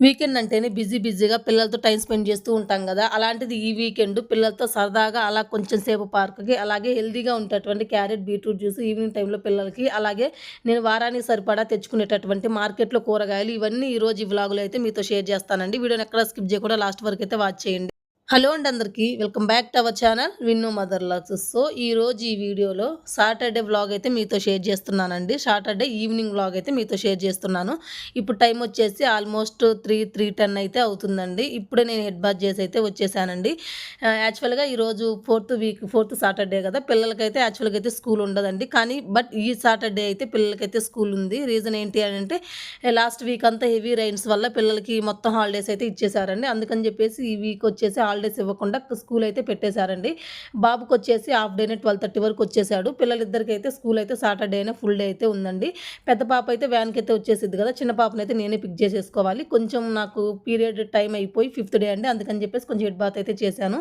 Weekend అంటేనే busy బిజీగా పిల్లలతో టైం స్పెండ్ చేస్తూ ఉంటాం కదా. అలాంటిది ఈ వీకెండ్ పిల్లలతో సరదాగా అలా కొంచెం సేపు పార్క్కి అలాగే హెల్దీగా ఉండేటువంటి క్యారెట్ బీట్రూట్ జ్యూస్ ఈవినింగ్ టైంలో పిల్లలకి అలాగే నేను వారానికి సరిపడా తెచ్చుకునేటటువంటి మార్కెట్లో కూరగాయలు ఇవన్నీ ఈ రోజు ఈ వ్లాగులో అయితే మీతో షేర్ చేస్తానండి. వీడియోని ఎక్కడ స్కిప్ చేయకుండా లాస్ట్ వరకు అయితే వాచ్ చేయండి. హలో అండి అందరికీ. Welcome back to our channel Vinnu mother locks. So ఈ రోజు ఈ వీడియోలో సాటర్డే వ్లాగ్ అయితే మీతో షేర్ చేస్తున్నానండి. సాటర్డే ఈవినింగ్ వ్లాగ్ అయితే మీతో షేర్ చేస్తున్నాను. ఇప్పుడు టైం వచ్చేసి ఆల్మోస్ట్ త్రీ త్రీ టెన్ అయితే అవుతుందండి. ఇప్పుడే నేను హెడ్ బాత్ చేసి అయితే వచ్చేసానండి. యాక్చువల్గా ఈరోజు ఫోర్త్ వీక్ ఫోర్త్ సాటర్డే కదా. పిల్లలకైతే యాక్చువల్గా అయితే స్కూల్ ఉండదండి. కానీ బట్ ఈ సాటర్డే అయితే పిల్లలకైతే స్కూల్ ఉంది. రీజన్ ఏంటి అని అంటే లాస్ట్ వీక్ అంతా హెవీ రైన్స్ వల్ల పిల్లలకి మొత్తం హాలిడేస్ అయితే ఇచ్చేసారండి. అందుకని చెప్పేసి ఈ వీక్ వచ్చేసి హాలిడేస్ ఇవ్వకుండా స్కూల్ అయితే పెట్టేశారండి. బాబుకి వచ్చేసి హాఫ్ డేనే ట్వెల్వ్ థర్టీ వరకు వచ్చేసాడు. పిల్లలిద్దరికి అయితే స్కూల్ అయితే సాటర్డేనే ఫుల్ డే అయితే ఉందండి. పెద్ద పాప అయితే వ్యాన్కి అయితే వచ్చేసింది కదా చిన్న పాపనైతే అయితే నేనే పిక్ చేసేసుకోవాలి. కొంచెం నాకు పీరియడ్ టైం అయిపోయి ఫిఫ్త్ డే అండి. అందుకని చెప్పేసి కొంచెం హెడ్ బాత్ అయితే చేశాను.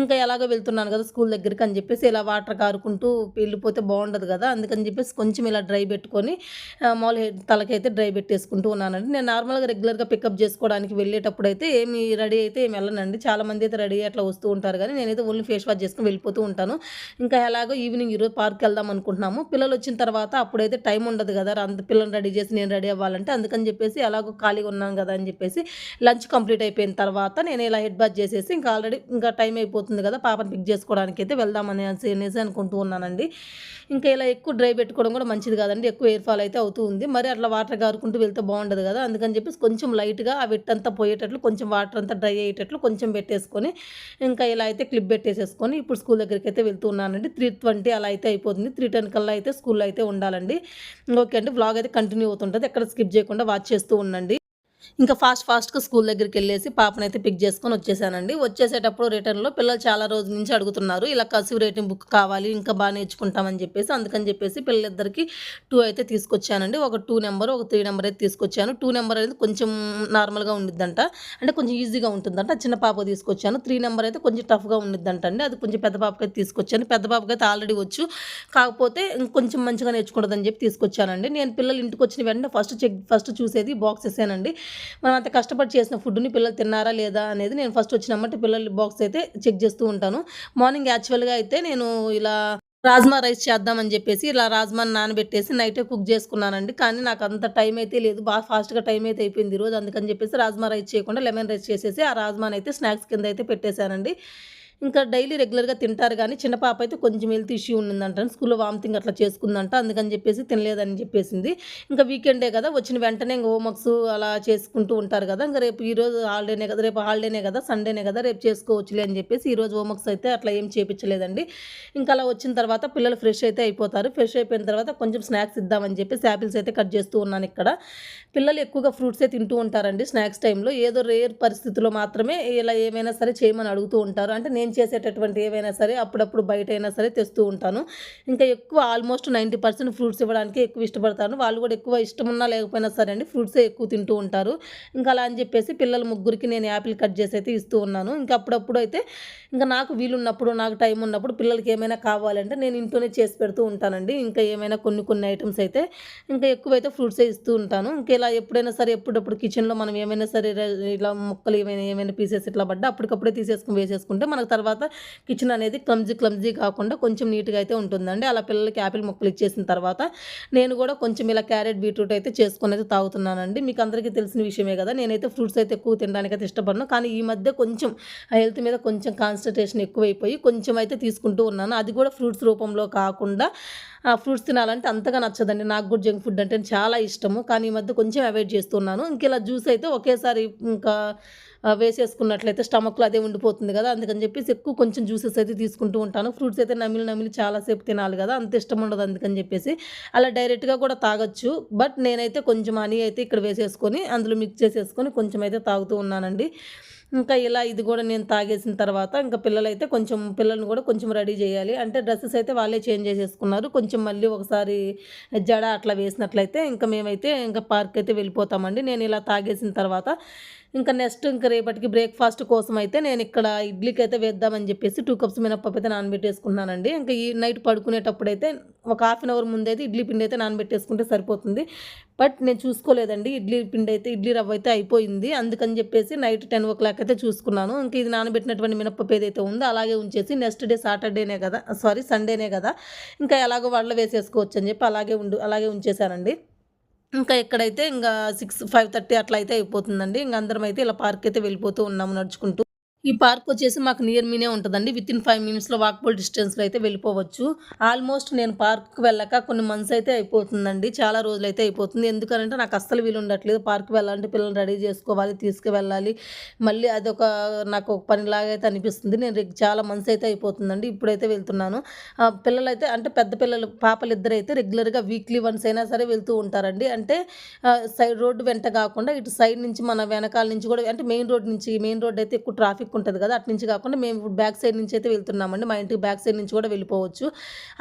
ఇంకా ఎలాగో వెళ్తున్నాను కదా స్కూల్ దగ్గరికి అని చెప్పేసి ఇలా వాటర్ కారుకుంటూ వెళ్ళిపోతే బాగుండదు కదా అందుకని చెప్పేసి కొంచెం ఇలా డ్రై పెట్టుకొని మామూలు తలకైతే డ్రై పెట్టేసుకుంటూ ఉన్నానండి. నేను నార్మల్గా రెగ్యులర్గా పికప్ చేసుకోవడానికి వెళ్ళేటప్పుడు అయితే ఏమి రెడీ అయితే ఏమి వెళ్ళనండి. చాలామంది అయితే రెడీ అట్లా వస్తూ ఉంటారు. కానీ నేనైతే ఓన్లీ ఫేస్ వాష్ చేసుకుని వెళ్ళిపోతూ ఉంటాను. ఇంకా ఎలాగో ఈవినింగ్ ఈరోజు పార్క్ వెళ్దాం అనుకుంటున్నాము. పిల్లలు వచ్చిన తర్వాత అప్పుడైతే టైం ఉండదు కదా. అంత పిల్లలు రెడీ చేసి నేను రెడీ అవ్వాలంటే అందుకని చెప్పేసి ఎలాగో ఖాళీగా ఉన్నాం కదా అని చెప్పేసి లంచ్ కంప్లీట్ అయిపోయిన తర్వాత నేను ఇలా హెడ్ బాత్ చేసేసి ఇంకా ఆల్రెడీ ఇంకా టైం అయిపోతుంది కదా. పాపని పిక్ చేసుకోవడానికి అయితే వెళ్దామని అనేసి అనుకుంటూ ఉన్నానండి. ఇంకా ఇలా ఎక్కువ డ్రై పెట్టుకోవడం కూడా మంచిది కాదండి. ఎక్కువ ఎయిర్ ఫాల్ అయితే అవుతూ ఉంది. మరి అట్లా వాటర్ గారుకుంటూ వెళ్తే బాగుండదు కదా. అందుకని చెప్పేసి కొంచెం లైట్గా ఆ వెట్టంతా పోయేటట్లు కొంచెం వాటర్ అంతా డ్రై అయ్యేటట్లు కొంచెం పెట్టేసుకొని ఇంకా ఇలా అయితే క్లిప్ పెట్టేసేసుకొని ఇప్పుడు స్కూల్ దగ్గరికి అయితే వెళ్తూ ఉన్నానండి త్రీ ట్వంటీ అలా అయితే అయిపోతుంది. త్రీ టెన్ కల్లా అయితే స్కూల్లో అయితే ఉండాలండి. ఓకే అండి. వ్లాగ్ అయితే కంటిన్యూ అవుతుంటుంది. ఎక్కడ స్కిప్ చేయకుండా వాచ్ చేస్తూ ఉండండి. ఇంకా ఫాస్ట్ ఫాస్ట్గా స్కూల్ దగ్గరికి వెళ్ళేసి పాపనైతే పిక్ చేసుకొని వచ్చేసానండి. వచ్చేసేటప్పుడు రిటర్న్లో పిల్లలు చాలా రోజుల నుంచి అడుగుతున్నారు ఇలా కసివ్ రేటింగ్ బుక్ కావాలి ఇంకా బాగా నేర్చుకుంటామని చెప్పేసి. అందుకని చెప్పేసి పిల్లలిద్దరికి టూ అయితే తీసుకొచ్చానండి. ఒక టూ నెంబర్ ఒక త్రీ నెంబర్ అయితే తీసుకొచ్చాను. టూ నెంబర్ అనేది కొంచెం నార్మల్గా ఉండిద్దంట. అంటే కొంచెం ఈజీగా ఉంటుందంట. చిన్న పాప తీసుకొచ్చాను. త్రీ నెంబర్ అయితే కొంచెం టఫ్గా ఉండిద్దంట అండి అది కొంచెం పెద్ద పాపకైతే తీసుకొచ్చాను. పెద్ద పాపకైతే ఆల్రెడీ వచ్చు. కాకపోతే కొంచెం మంచిగా నేర్చుకుంటుందని చెప్పి తీసుకొచ్చానండి. నేను పిల్లలు ఇంటికి వచ్చిన వెంటనే ఫస్ట్ చెక్ ఫస్ట్ చూసేది బాక్సెస్ ఏనండి. మనం అంత కష్టపడి చేసిన ఫుడ్ని పిల్లలు తిన్నారా లేదా అనేది నేను ఫస్ట్ వచ్చినమ్మంటే పిల్లల బాక్స్ అయితే చెక్ చేస్తూ ఉంటాను. మార్నింగ్ యాక్చువల్గా అయితే నేను ఇలా రాజ్మా రైస్ చేద్దామని చెప్పేసి ఇలా రాజ్మాని నానబెట్టేసి నైటే కుక్ చేసుకున్నానండి. కానీ నాకు అంత టైం అయితే లేదు. బాగా ఫాస్ట్గా టైం అయితే అయిపోయింది ఈరోజు. అందుకని చెప్పేసి రాజ్మా రైస్ చేయకుండా లెమన్ రైస్ చేసేసి ఆ రాజ్మాని అయితే స్నాక్స్ కింద అయితే పెట్టేశానండి. ఇంకా డైలీ రెగ్యులర్గా తింటారు కానీ చిన్న పాప అయితే కొంచెం హెల్త్ ఇష్యూ ఉండిందంట. స్కూల్లో వామిటింగ్ అట్లా చేసుకుందంట. అందుకని చెప్పేసి తినలేదని చెప్పేసింది. ఇంకా వీకెండే కదా వచ్చిన వెంటనే ఇంకా హోంవర్క్స్ అలా చేసుకుంటూ ఉంటారు కదా. ఇంకా రేపు ఈరోజు హాలిడేనే కదా రేపు హాలిడేనే కదా సండేనే కదా రేపు చేసుకోవచ్చులే అని చెప్పేసి ఈరోజు హోంవర్క్స్ అయితే అట్లా ఏం చేపించలేదండి. ఇంకా అలా వచ్చిన తర్వాత పిల్లలు ఫ్రెష్ అయితే అయిపోతారు. ఫ్రెష్ అయిపోయిన తర్వాత కొంచెం స్నాక్స్ ఇద్దామని చెప్పేసి యాపిల్స్ అయితే కట్ చేస్తూ ఉన్నాను ఇక్కడ. పిల్లలు ఎక్కువగా ఫ్రూట్సే తింటూ ఉంటారండి స్నాక్స్ టైంలో. ఏదో రేర్ పరిస్థితుల్లో మాత్రమే ఇలా ఏమైనా సరే చేయమని అడుగుతూ ఉంటారు. అంటే నేను చేసేటటువంటి ఏవైనా సరే అప్పుడప్పుడు బయట అయినా సరే తెస్తూ ఉంటాను. ఇంకా ఎక్కువ ఆల్మోస్ట్ నైంటీ పర్సెంట్ ఫ్రూట్స్ ఇవ్వడానికి ఎక్కువ ఇష్టపడతాను. వాళ్ళు కూడా ఎక్కువ ఇష్టం ఉన్నా లేకపోయినా సరే అండి ఫ్రూట్సే ఎక్కువ తింటూ ఉంటారు. ఇంకా అలా అని చెప్పేసి పిల్లల ముగ్గురికి నేను యాపిల్ కట్ చేసి అయితే ఇస్తూ ఉన్నాను. ఇంకా అప్పుడప్పుడు అయితే ఇంకా నాకు వీలున్నప్పుడు నాకు టైం ఉన్నప్పుడు పిల్లలకి ఏమైనా కావాలంటే నేను ఇంట్లోనే చేసి పెడుతూ ఉంటానండి. ఇంకా ఏమైనా కొన్ని కొన్ని ఐటమ్స్ అయితే ఇంకా ఎక్కువైతే ఫ్రూట్సే ఇస్తూ ఉంటాను. ఇంకా ఇలా ఎప్పుడైనా సరే ఎప్పుడప్పుడు కిచెన్లో మనం ఏమైనా సరే ఇలా మొక్కలు ఏమైనా ఏమైనా పీసెస్ ఇట్లా పడ్డా అప్పటికప్పుడే తీసేసుకుని వేసేసుకుంటే మనకు తర్వాత కిచెన్ అనేది క్లమ్జీ క్లమ్జీ కాకుండా కొంచెం నీట్గా అయితే ఉంటుందండి. అలా పిల్లలకి యాపిల్ ముక్కలు ఇచ్చేసిన తర్వాత నేను కూడా కొంచెం ఇలా క్యారెట్ బీట్రూట్ అయితే చేసుకుని అయితే తాగుతున్నానండి. మీకు అందరికీ తెలిసిన విషయమే కదా నేనైతే ఫ్రూట్స్ అయితే ఎక్కువ తినడానికి అయితే ఇష్టపడను. కానీ ఈ మధ్య కొంచెం హెల్త్ మీద కొంచెం కాన్సన్ట్రేషన్ ఎక్కువైపోయి కొంచెం అయితే తీసుకుంటూ ఉన్నాను. అది కూడా ఫ్రూట్స్ రూపంలో కాకుండా ఫ్రూట్స్ తినాలంటే అంతగా నచ్చదండి. నాకు కూడా జంక్ ఫుడ్ అంటే చాలా ఇష్టము. కానీ ఈ మధ్య కొంచెం అవాయిడ్ చేస్తున్నాను. ఇంక ఇలా జ్యూస్ అయితే ఒకేసారి ఇంకా వేసేసుకున్నట్లయితే స్టమక్లో అదే ఉండిపోతుంది కదా. అందుకని చెప్పేసి ఎక్కువ కొంచెం జ్యూసెస్ అయితే తీసుకుంటూ ఉంటాను. ఫ్రూట్స్ అయితే నమిలి నమిలి చాలాసేపు తినాలి కదా. అంత ఇష్టం ఉండదు అందుకని చెప్పేసి. అలా డైరెక్ట్గా కూడా తాగొచ్చు. బట్ నేనైతే కొంచెం హనీ అయితే ఇక్కడ వేసేసుకొని అందులో మిక్స్ చేసేసుకొని కొంచెం అయితే తాగుతూ ఉన్నానండి. ఇంకా ఇలా ఇది కూడా నేను తాగేసిన తర్వాత ఇంకా పిల్లలైతే కొంచెం పిల్లల్ని కూడా కొంచెం రెడీ చేయాలి. అంటే డ్రెస్సెస్ అయితే వాళ్ళే చేంజ్ చేసేసుకున్నారు. కొంచెం మళ్ళీ ఒకసారి జడ అట్లా వేసినట్లయితే ఇంకా మేమైతే ఇంకా పార్క్ అయితే వెళ్ళిపోతామండి. నేను ఇలా తాగేసిన తర్వాత ఇంకా నెక్స్ట్ ఇంకా రేపటికి బ్రేక్ఫాస్ట్ కోసం అయితే నేను ఇక్కడ ఇడ్లీకి అయితే వేద్దామని చెప్పేసి టూ కప్స్ మినప్పప్పు అయితే నానబెట్టేసుకున్నానండి. ఇంకా ఈ నైట్ పడుకునేటప్పుడు అయితే ఒక హాఫ్ అన్ అవర్ ముందైతే ఇడ్లీ పిండి అయితే నానబెట్టేసుకుంటే సరిపోతుంది. బట్ నేను చూసుకోలేదండి. ఇడ్లీ పిండి అయితే ఇడ్లీ రవ్వ అయితే అయిపోయింది. అందుకని చెప్పేసి నైట్ టెన్ ఓ క్లాక్ అయితే చూసుకున్నాను. ఇంకా ఇది నానబెట్టినటువంటి మినప్పప్పు ఏదైతే ఉందో అలాగే ఉంచేసి నెక్స్ట్ డే సాటర్డేనే కదా సారీ సండేనే కదా ఇంకా ఎలాగో వాళ్ళు వేసేసుకోవచ్చు అని చెప్పి అలాగే ఉండు అలాగే ఉంచేశానండి. ఇంకా ఇక్కడైతే ఇంకా సిక్స్ ఫైవ్ థర్టీ అట్లా అయితే అయిపోతుందండి. ఇంకా అందరం అయితే ఇలా పార్క్ అయితే వెళ్ళిపోతూ ఉన్నాము నడుచుకుంటూ. ఈ పార్క్ వచ్చేసి మాకు నియర్ మీనే ఉంటుందండి. విత్ ఇన్ ఫైవ్ మినిట్స్లో వాక్బుల్ డిస్టెన్స్లో అయితే వెళ్ళిపోవచ్చు. ఆల్మోస్ట్ నేను పార్క్కి వెళ్ళాక కొన్ని మంత్స్ అయితే అయిపోతుందండి. చాలా రోజులు అయితే అయిపోతుంది. ఎందుకంటే నాకు అస్సలు వీలు ఉండట్లేదు. పార్క్ వెళ్ళాలంటే పిల్లల్ని రెడీ చేసుకోవాలి తీసుకువెళ్ళాలి. మళ్ళీ అదొక నాకు ఒక పనిలాగా అయితే అనిపిస్తుంది. నేను చాలా మంత్స్ అయితే అయిపోతుందండి. ఇప్పుడైతే వెళ్తున్నాను. పిల్లలైతే పిల్లలు అయితే అంటే పెద్ద పిల్లలు పాపలు ఇద్దరు అయితే రెగ్యులర్గా వీక్లీ వన్స్ అయినా సరే వెళ్తూ ఉంటారండి. అంటే సైడ్ రోడ్డు వెంట కాకుండా ఇటు సైడ్ నుంచి మన వెనకాల నుంచి కూడా అంటే మెయిన్ రోడ్ నుంచి మెయిన్ రోడ్ అయితే ఎక్కువ ట్రాఫిక్ ఉంటుంది కదా అటు నుంచి కాకుండా మేము ఇప్పుడు బ్యాక్ సైడ్ నుంచి అయితే వెళ్తున్నామండి. మా ఇంటికి బ్యాక్ సైడ్ నుంచి కూడా వెళ్ళిపోవచ్చు.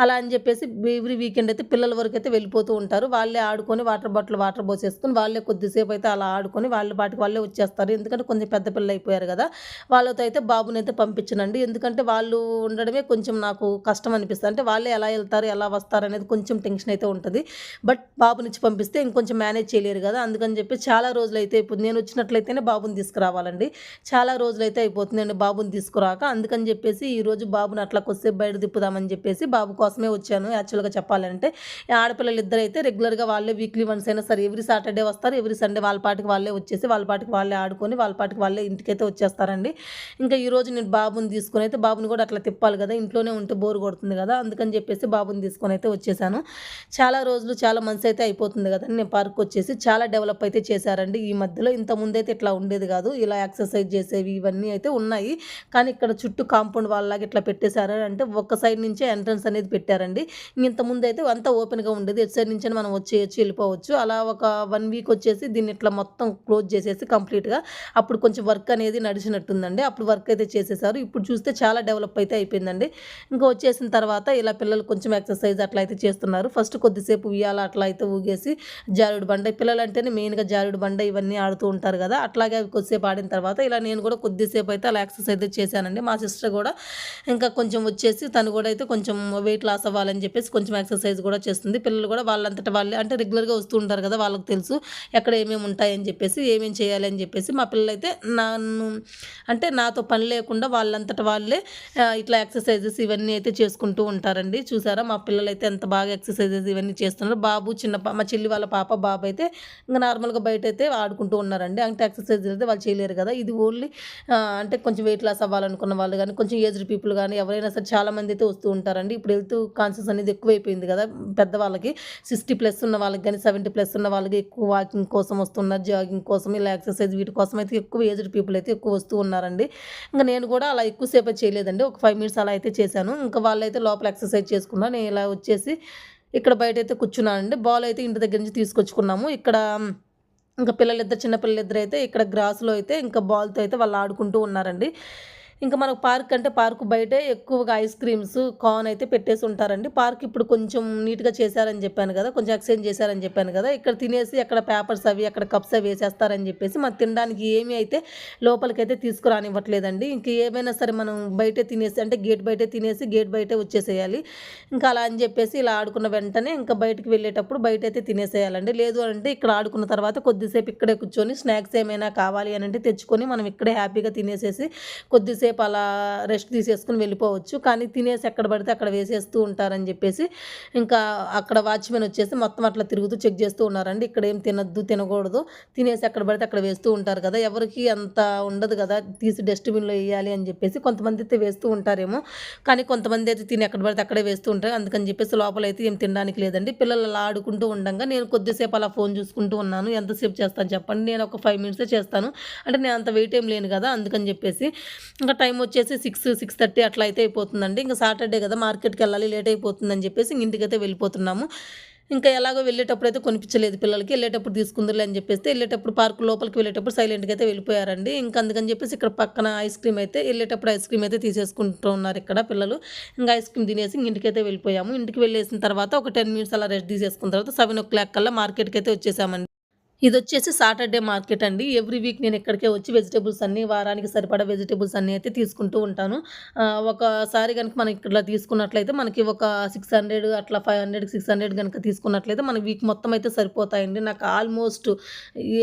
అలా అని చెప్పేసి ఎవ్రీ వీకెండ్ అయితే పిల్లల వరకు అయితే వెళ్ళిపోతూ ఉంటారు. వాళ్ళే ఆడుకొని వాటర్ బాటిల్ వాటర్ పోసేసుకొని వాళ్ళే కొద్దిసేపు అయితే అలా ఆడుకొని వాళ్ళ పాటికి వాళ్ళే వచ్చేస్తారు. ఎందుకంటే కొంచెం పెద్ద పిల్లలు అయిపోయారు కదా వాళ్ళతో అయితే బాబుని అయితే పంపించనండి. ఎందుకంటే వాళ్ళు ఉండడమే కొంచెం నాకు కష్టం అనిపిస్తుంది. అంటే వాళ్ళే ఎలా వెళ్తారు ఎలా వస్తారు అనేది కొంచెం టెన్షన్ అయితే ఉంటుంది. బట్ బాబునిచ్చి పంపిస్తే ఇంకొంచెం మేనేజ్ చేయలేరు కదా. అందుకని చెప్పి చాలా రోజులు అయితే ఇప్పుడు నేను వచ్చినట్లయితేనే బాబుని తీసుకురావాలండి. చాలా రోజులైతే అయితే అయిపోతుందండి బాబుని తీసుకురాక. అందుకని చెప్పేసి ఈ రోజు బాబుని అట్లా కొద్దిసేపు బయట తిప్పుదామని చెప్పేసి బాబు కోసమే వచ్చాను. యాక్చువల్గా చెప్పాలంటే ఆడపిల్లలు ఇద్దరు అయితే రెగ్యులర్గా వాళ్ళే వీక్లీ వన్స్ అయినా సరే ఎవ్రీ సాటర్డే వస్తారు. ఎవ్రీ సండే వాళ్ళ పాటికి వాళ్ళే వచ్చేసి వాళ్ళ పాటికి వాళ్ళే ఆడుకొని వాళ్ళ పాటికి వాళ్ళే ఇంటికైతే వచ్చేస్తారండి. ఇంకా ఈరోజు నేను బాబుని తీసుకొని అయితే బాబుని కూడా అట్లా తిప్పాలి కదా ఇంట్లోనే ఉంటే బోర్ కొడుతుంది కదా అందుకని చెప్పేసి బాబుని తీసుకొని అయితే వచ్చేసాను. చాలా రోజులు చాలా మంత్స్ అయితే అయిపోతుంది కదా నేను పార్క్ వచ్చేసి చాలా డెవలప్ అయితే చేశారండి ఈ మధ్యలో. ఇంత ముందైతే ఇట్లా ఉండేది కాదు. ఇలా ఎక్సర్సైజ్ చేసేవి ఇవన్నీ అయితే ఉన్నాయి. కానీ ఇక్కడ చుట్టూ కాంపౌండ్ వాళ్ళలాగా ఇట్లా పెట్టేశారు అంటే ఒక సైడ్ నుంచే ఎంట్రన్స్ అనేది పెట్టారండి. ఇంత ముందు అయితే అంతా ఓపెన్గా ఉండేది. ఎటు సైడ్ నుంచి మనం వచ్చేయచ్చు వెళ్ళిపోవచ్చు. అలా ఒక వన్ వీక్ వచ్చేసి దీన్ని ఇట్లా మొత్తం క్లోజ్ చేసేసి కంప్లీట్గా అప్పుడు కొంచెం వర్క్ అనేది నడిచినట్టుందండి. అప్పుడు వర్క్ అయితే చేసేసారు. ఇప్పుడు చూస్తే చాలా డెవలప్ అయితే అయిపోయిందండి. ఇంకా వచ్చేసిన తర్వాత ఇలా పిల్లలు కొంచెం ఎక్సర్సైజ్ అట్లా అయితే చేస్తున్నారు. ఫస్ట్ కొద్దిసేపు ఉయ్యాల అట్లా అయితే ఊగేసి జారుడు బండ. పిల్లలు అంటేనే మెయిన్గా జారుడు బండ ఇవన్నీ ఆడుతూ ఉంటారు కదా. అట్లాగే అవి కొద్దిసేపు ఆడిన తర్వాత ఇలా నేను కూడా కొద్దిసేపు అయితే అలా ఎక్సర్సైజ్ అయితే చేశానండి. మా సిస్టర్ కూడా ఇంకా కొంచెం వచ్చేసి తను కూడా అయితే కొంచెం వెయిట్ లాస్ అవ్వాలని చెప్పేసి కొంచెం ఎక్సర్సైజ్ కూడా చేస్తుంది. పిల్లలు కూడా వాళ్ళంతటా వాళ్ళే అంటే రెగ్యులర్గా వస్తూ ఉంటారు కదా వాళ్ళకి తెలుసు ఎక్కడ ఏమేమి ఉంటాయని చెప్పేసి ఏమేమి చేయాలి అని చెప్పేసి మా పిల్లలు అయితే నన్ను అంటే నాతో పని లేకుండా వాళ్ళంతట వాళ్ళే ఇట్లా ఎక్సర్సైజెస్ ఇవన్నీ అయితే చేసుకుంటూ ఉంటారండి. చూసారా మా పిల్లలు అయితే ఎంత బాగా ఎక్సర్సైజెస్ ఇవన్నీ చేస్తున్నారు. బాబు చిన్న మా చెల్లి వాళ్ళ పాప బాబు అయితే ఇంకా నార్మల్గా బయట అయితే ఆడుకుంటూ ఉన్నారండి. అంటే ఎక్సర్సైజ్ అయితే వాళ్ళు చేయలేరు కదా. ఇది ఓన్లీ అంటే కొంచెం వెయిట్ లాస్ అవ్వాలనుకున్న వాళ్ళు కానీ కొంచెం ఏజ్డ్ పీపుల్ కానీ ఎవరైనా సరే చాలా మంది అయితే వస్తూ ఉంటారండి. ఇప్పుడు హెల్త్ కాన్షియస్ అనేది ఎక్కువైపోయింది కదా పెద్దవాళ్ళకి. సిక్స్టీ ప్లస్ ఉన్న వాళ్ళకి కానీ సెవెంటీ ప్లస్ ఉన్న వాళ్ళకి ఎక్కువ వాకింగ్ కోసం వస్తున్నారు జాగింగ్ కోసం ఇలా ఎక్సర్సైజ్ వీటి కోసం అయితే ఎక్కువ ఏజ్డ్ పీపుల్ అయితే ఎక్కువ వస్తూ ఉన్నారండి. ఇంకా నేను కూడా అలా ఎక్కువసేపు చేయలేదండి. ఒక ఫైవ్ మినిట్స్ అలా అయితే చేశాను. ఇంకా వాళ్ళైతే లోపల ఎక్సర్సైజ్ చేసుకున్నా నేను ఇలా వచ్చేసి ఇక్కడ బయట అయితే కూర్చున్నానండి. బాల్ అయితే ఇంటి దగ్గర నుంచి తీసుకొచ్చుకున్నాము. ఇక్కడ ఇంకా పిల్లలిద్దరు చిన్నపిల్లలిద్దరు అయితే ఇక్కడ గ్రాస్లో అయితే ఇంకా బాల్తో అయితే వాళ్ళు ఆడుకుంటూ ఉన్నారండి. ఇంకా మనకు పార్క్ అంటే పార్క్ బయటే ఎక్కువగా ఐస్ క్రీమ్స్ కార్న్ అయితే పెట్టేసి ఉంటారండి. పార్క్ ఇప్పుడు కొంచెం నీట్గా చేశారని చెప్పాను కదా కొంచెం ఎక్స్చేంజ్ చేశారని చెప్పాను కదా ఇక్కడ తినేసి అక్కడ పేపర్స్ అవి అక్కడ కప్స్ అవి వేసేస్తారని చెప్పేసి మనం తినడానికి ఏమీ అయితే లోపలికైతే తీసుకురానివ్వట్లేదండి. ఇంక ఏమైనా సరే మనం బయటే తినేసి అంటే గేట్ బయటే తినేసి గేట్ బయటే వచ్చేసేయాలి. ఇంకా అలా అని చెప్పేసి ఇలా ఆడుకున్న వెంటనే ఇంకా బయటకు వెళ్ళేటప్పుడు బయట అయితే తినేసేయాలండి. లేదు అంటే ఇక్కడ ఆడుకున్న తర్వాత కొద్దిసేపు ఇక్కడే కూర్చొని స్నాక్స్ ఏమైనా కావాలి అని అంటే తెచ్చుకొని మనం ఇక్కడే హ్యాపీగా తినేసేసి కొద్దిసేపు అలా రెస్ట్ తీసేసుకుని వెళ్ళిపోవచ్చు. కానీ తినేసి ఎక్కడ పడితే అక్కడ వేసేస్తూ ఉంటారని చెప్పేసి ఇంకా అక్కడ వాచ్మెన్ వచ్చేసి మొత్తం అట్లా తిరుగుతూ చెక్ చేస్తూ ఉన్నారండి. ఇక్కడ ఏం తినద్దు తినకూడదు. తినేసి ఎక్కడ పడితే అక్కడ వేస్తూ ఉంటారు కదా. ఎవరికి అంత ఉండదు కదా. తీసి డస్ట్బిన్లో వేయాలి అని చెప్పేసి కొంతమంది అయితే వేస్తూ ఉంటారేమో. కానీ కొంతమంది అయితే తిని ఎక్కడ పడితే అక్కడే వేస్తూ ఉంటారు. అందుకని చెప్పేసి లోపల అయితే ఏం తినడానికి లేదండి. పిల్లలు అలా ఆడుకుంటూ ఉండగా నేను కొద్దిసేపు అలా ఫోన్ చూసుకుంటూ ఉన్నాను. ఎంతసేపు చేస్తాను చెప్పండి. నేను ఒక ఫైవ్ మినిట్సే చేస్తాను. అంటే నేను అంత వెయిట్ ఏం లేను కదా. అందుకని చెప్పేసి ఇంకా టైం వచ్చేసి సిక్స్ సిక్స్ థర్టీ అట్లా అయితే అయిపోతుందండి. ఇంకా సాటర్డే కదా మార్కెట్కి వెళ్ళాలి లేట్ అయిపోతుందని చెప్పేసి ఇంటికైతే వెళ్ళిపోతున్నాము. ఇంకా ఎలాగో వెళ్ళేటప్పుడు అయితే కొనిపించలేదు పిల్లలకి. వెళ్ళేటప్పుడు తీసుకుందరులే అని చెప్పేసి వెళ్ళేటప్పుడు పార్క్ లోపలికి వెళ్ళేటప్పుడు సైలెంట్గా అయితే వెళ్ళిపోయారండి. ఇంకా అందుకని చెప్పేసి ఇక్కడ పక్కన ఐస్ క్రీమ్ అయితే వెళ్ళేటప్పుడు ఐస్ క్రీమ్ అయితే తీసేసుకుంటూ ఉన్నారు ఇక్కడ పిల్లలు. ఇంకా ఐస్ క్రీమ్ తినేసి ఇంటికైతే వెళ్ళిపోయాము. ఇంటికి వెళ్ళేసిన తర్వాత ఒక టెన్ మినిట్స్ అలా రెస్ట్ తీసేసుకున్న తర్వాత సెవెన్ ఓ క్లాక్ కల్లా మార్కెట్కి అయితే వచ్చేసామండి. ఇది వచ్చేసి సాటర్డే మార్కెట్ అండి. ఎవ్రీ వీక్ నేను ఇక్కడికే వచ్చి వెజిటేబుల్స్ అన్ని వారానికి సరిపడా వెజిటేబుల్స్ అన్నీ అయితే తీసుకుంటూ ఉంటాను. ఒకసారి కనుక మనం ఇక్కడ తీసుకున్నట్లయితే మనకి ఒక 600 అట్లా ఫైవ్ హండ్రెడ్ సిక్స్ హండ్రెడ్ కనుక తీసుకున్నట్లయితే మన వీక్ మొత్తం అయితే సరిపోతాయండి. నాకు ఆల్మోస్ట్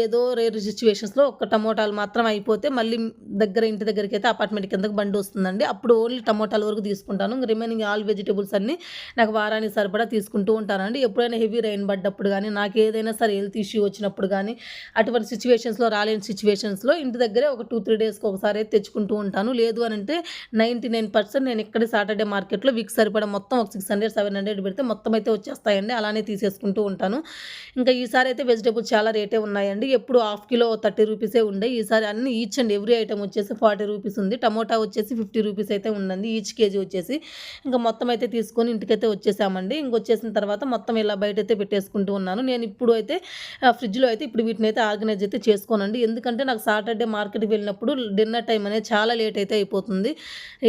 ఏదో రేర్ సిచ్యువేషన్స్లో ఒక టమోటాలు మాత్రం అయిపోతే మళ్ళీ దగ్గర ఇంటి దగ్గరికి అయితే అపార్ట్మెంట్ కిందకి బండి వస్తుందండి. అప్పుడు ఓన్లీ టమోటాల వరకు తీసుకుంటాను. రిమైనింగ్ ఆల్ వెజిటేబుల్స్ అన్నీ నాకు వారానికి సరిపడా తీసుకుంటూ ఉంటానండి. ఎప్పుడైనా హెవీ రైన్ పడ్డప్పుడు కానీ నాకు ఏదైనా సరే హెల్త్ ఇష్యూ వచ్చినప్పుడు కానీ అటువంటి సిచ్యువేషన్స్లో రాలేని సిచ్యువేషన్స్లో ఇంటి దగ్గరే ఒక 2, 3 డేస్‌కి ఒకసారి అయితే తెచ్చుకుంటూ ఉంటాను. లేదు అని అంటే నైంటీ నైన్ పర్సెంట్ నేను ఇక్కడే సాటర్డే మార్కెట్‌లో వీక్ సరిపడా మొత్తం ఒక 600, 700 పెడితే మొత్తం అయితే వచ్చేస్తాయండి. అలానే తీసేసుకుంటూ ఉంటాను. ఇంకా ఈసారి అయితే వెజిటబుల్స్ చాలా రేటే ఉన్నాయండి. ఎప్పుడు హాఫ్ కిలో 30 రూపీసే ఉండే ఈసారి అన్ని ఈచ్ అండ్ ఎవ్రీ ఐటమ్ వచ్చేసి 40 రూపీస్ ఉంది. టమోటా వచ్చేసి 50 రూపీస్ అయితే ఉందండి. ఈచ్ కేజీ వచ్చేసి. ఇంకా మొత్తం అయితే తీసుకొని ఇంటికైతే వచ్చేసామండి. ఇంకొచ్చేసిన తర్వాత మొత్తం ఇలా బయట అయితే పెట్టేసుకుంటూ ఉన్నాను. నేను ఇప్పుడు అయితే ఫ్రిడ్జ్‌లో అయితే ఇప్పుడు వీటిని అయితే ఆర్గనైజ్ అయితే చేసుకోనండి. ఎందుకంటే నాకు సాటర్డే మార్కెట్‌కి వెళ్ళినప్పుడు డిన్నర్ టైం అనేది చాలా లేట్ అయితే అయిపోతుంది.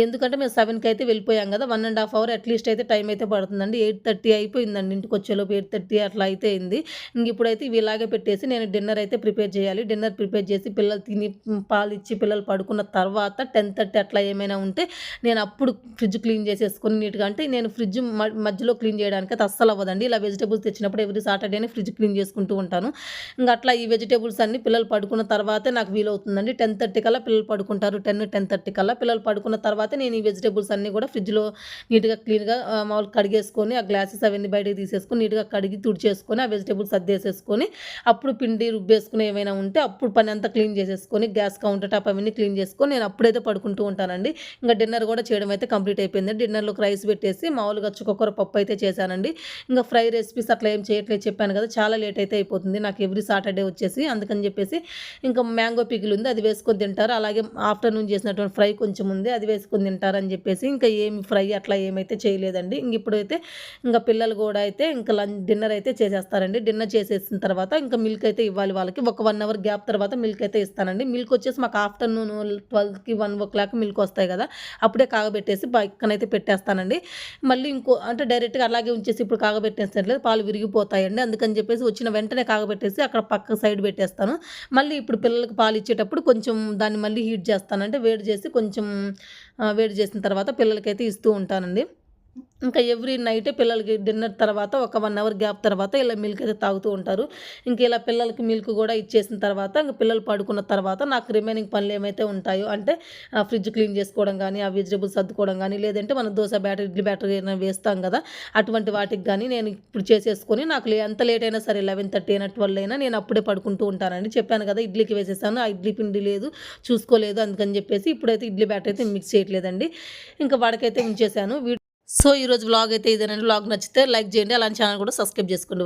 ఎందుకంటే మేము సెవెన్కి అయితే వెళ్ళిపోయాం కదా! One and half hour at least అయితే టైం అయితే పడుతుందండి. 8:30 అయిపోయిందండి ఇంటికొచ్చేలోపు 8:30 అట్లా అయితే అయింది. ఇంక ఇప్పుడైతే ఇవి ఇలాగే పెట్టేసి నేను డిన్నర్ అయితే ప్రిపేర్ చేయాలి. డిన్నర్ ప్రిపేర్ చేసి పిల్లలు తిని పాలు ఇచ్చి పిల్లలు పడుకున్న తర్వాత 10:30 అట్లా ఏమైనా ఉంటే నేను అప్పుడు ఫ్రిడ్జ్ క్లీన్ చేసేసుకొని నీట్‌గా అంటే నేను ఫ్రిడ్జ్ మ మధ్యలో క్లీన్ చేయడానికైతే అస్సలు అవ్వదండి. ఇలా వెజిటబుల్స్ తెచ్చినప్పుడు ఎవ్రీ సాటర్డేనే ఫ్రిడ్జ్ క్లీన్ చేసుకుంటూ ఉంటాను. ఇంకా అట్లా ఈ వెజిటేబుల్స్ అన్ని పిల్లలు పడుకున్న తర్వాతే నాకు వీలవుతుందండి. 10:30 కల్లా పిల్లలు పడుకుంటారు. 10, 10:30 కల్లా పిల్లలు పడుకున్న తర్వాతే నేను ఈ వెజిటేబుల్స్ అన్నీ కూడా ఫ్రిడ్జ్‌లో నీట్‌గా క్లీన్‌గా మామూలు మామూలుగా కడిగేసుకొని ఆ గ్లాసెస్ అవన్నీ బయటకి తీసేసుకొని నీట్‌గా కడిగి తుడిచేసుకొని ఆ వెజిటేబుల్స్ అద్దేసేసుకొని అప్పుడు పిండి రుబ్బేసుకుని ఏమైనా ఉంటే అప్పుడు పని అంతా క్లీన్ చేసేసుకొని గ్యాస్ కౌంటర్ టాప్ అవన్నీ క్లీన్ చేసుకొని నేను అప్పుడైతే పడుకుంటూ ఉంటానండి. ఇంకా డిన్నర్ కూడా చేయడం అయితే కంప్లీట్ అయిపోయింది. డిన్నర్‌లోకి రైస్ పెట్టేసి మామూలుగా చుక్కకూర పప్పు అయితే చేశానండి. ఇంకా ఫ్రై రెసిపీస్ అట్లా ఏం చేయట్లేదు చెప్పాను కదా! చాలా లేట్ అయితే అయిపోతుంది నాకు ఎవ్రీ సాటర్డే వచ్చేసి. అందుకని చెప్పేసి ఇంకా మ్యాంగో పిగిల్ ఉంది. అది వేసుకొని తింటారు. అలాగే ఆఫ్టర్‌నూన్ చేసినటువంటి ఫ్రై కొంచెం ఉంది. అది వేసుకొని తింటారని చెప్పేసి ఇంకా ఏమి ఫ్రై అట్లా ఏమైతే చేయలేదండి. ఇంక ఇప్పుడైతే ఇంకా పిల్లలు కూడా అయితే ఇంకా లంచ్ డిన్నర్ అయితే చేసేస్తారండి. డిన్నర్ చేసేసిన తర్వాత ఇంకా మిల్క్ అయితే ఇవ్వాలి వాళ్ళకి. ఒక వన్ అవర్ గ్యాప్ తర్వాత మిల్క్ అయితే ఇస్తానండి. మిల్క్ వచ్చేసి మాకు ఆఫ్టర్‌నూన్ 12కి 1:00 మిల్క్ వస్తాయి కదా! అప్పుడే కాగబెట్టేసి పక్కనైతే పెట్టేస్తానండి. మళ్ళీ ఇంకో అంటే డైరెక్ట్‌గా అలాగే ఉంచేసి ఇప్పుడు కాగబెట్టేసినట్లయితే పాలు విరిగిపోతాయండి. అందుకని చెప్పేసి వచ్చిన వెంటనే కాగబెట్టేసి అక్కడ అక్కడ పక్క సైడ్ పెట్టేస్తాను. మళ్ళీ ఇప్పుడు పిల్లలకు పాలు ఇచ్చేటప్పుడు కొంచెం దాన్ని మళ్ళీ హీట్ చేస్తానంటే వేడి చేసి కొంచెం వేడి చేసిన తర్వాత పిల్లలకైతే ఇస్తూ ఉంటానండి. ఇంకా ఎవ్రీ నైట్ పిల్లలకి డిన్నర్ తర్వాత ఒక వన్ అవర్ గ్యాప్ తర్వాత ఇలా మిల్క్ అయితే తాగుతూ ఉంటారు. ఇంకా ఇలా పిల్లలకి మిల్క్ కూడా ఇచ్చేసిన తర్వాత ఇంకా పిల్లలు పడుకున్న తర్వాత నాకు రిమైనింగ్ పనులు ఏమైతే ఉంటాయో అంటే ఫ్రిడ్జ్ క్లీన్ చేసుకోవడం కానీ ఆ వెజిటబుల్స్ సర్దుకోవడం కానీ లేదంటే మనం దోశ బ్యాటర్, ఇడ్లీ బ్యాటర్ ఏమైనా వేస్తాం కదా! అటువంటి వాటికి కానీ నేను ఇప్పుడు చేసేసుకొని నాకు లే ఎంత లేట్ అయినా సరే 11:30 అయినా, 12 అయినా నేను అప్పుడే పడుకుంటూ ఉంటానండి. చెప్పాను కదా! ఇడ్లీకి వేసేసాను. ఆ ఇడ్లీ పిండి లేదు. చూసుకోలేదు అందుకని చెప్పేసి ఇప్పుడైతే ఇడ్లీ బ్యాటర్ అయితే మిక్స్ చేయట్లేదండి. ఇంకా వాడికైతే ఉంచేసాను. సో ఈరోజు వ్లాగ్ అయితే ఇదేనండి. బ్లాగ్ నచ్చితే లైక్ చేయండి. అలాంటి ఛానల్ కూడా సబ్స్క్రైబ్ చేసుకోండి.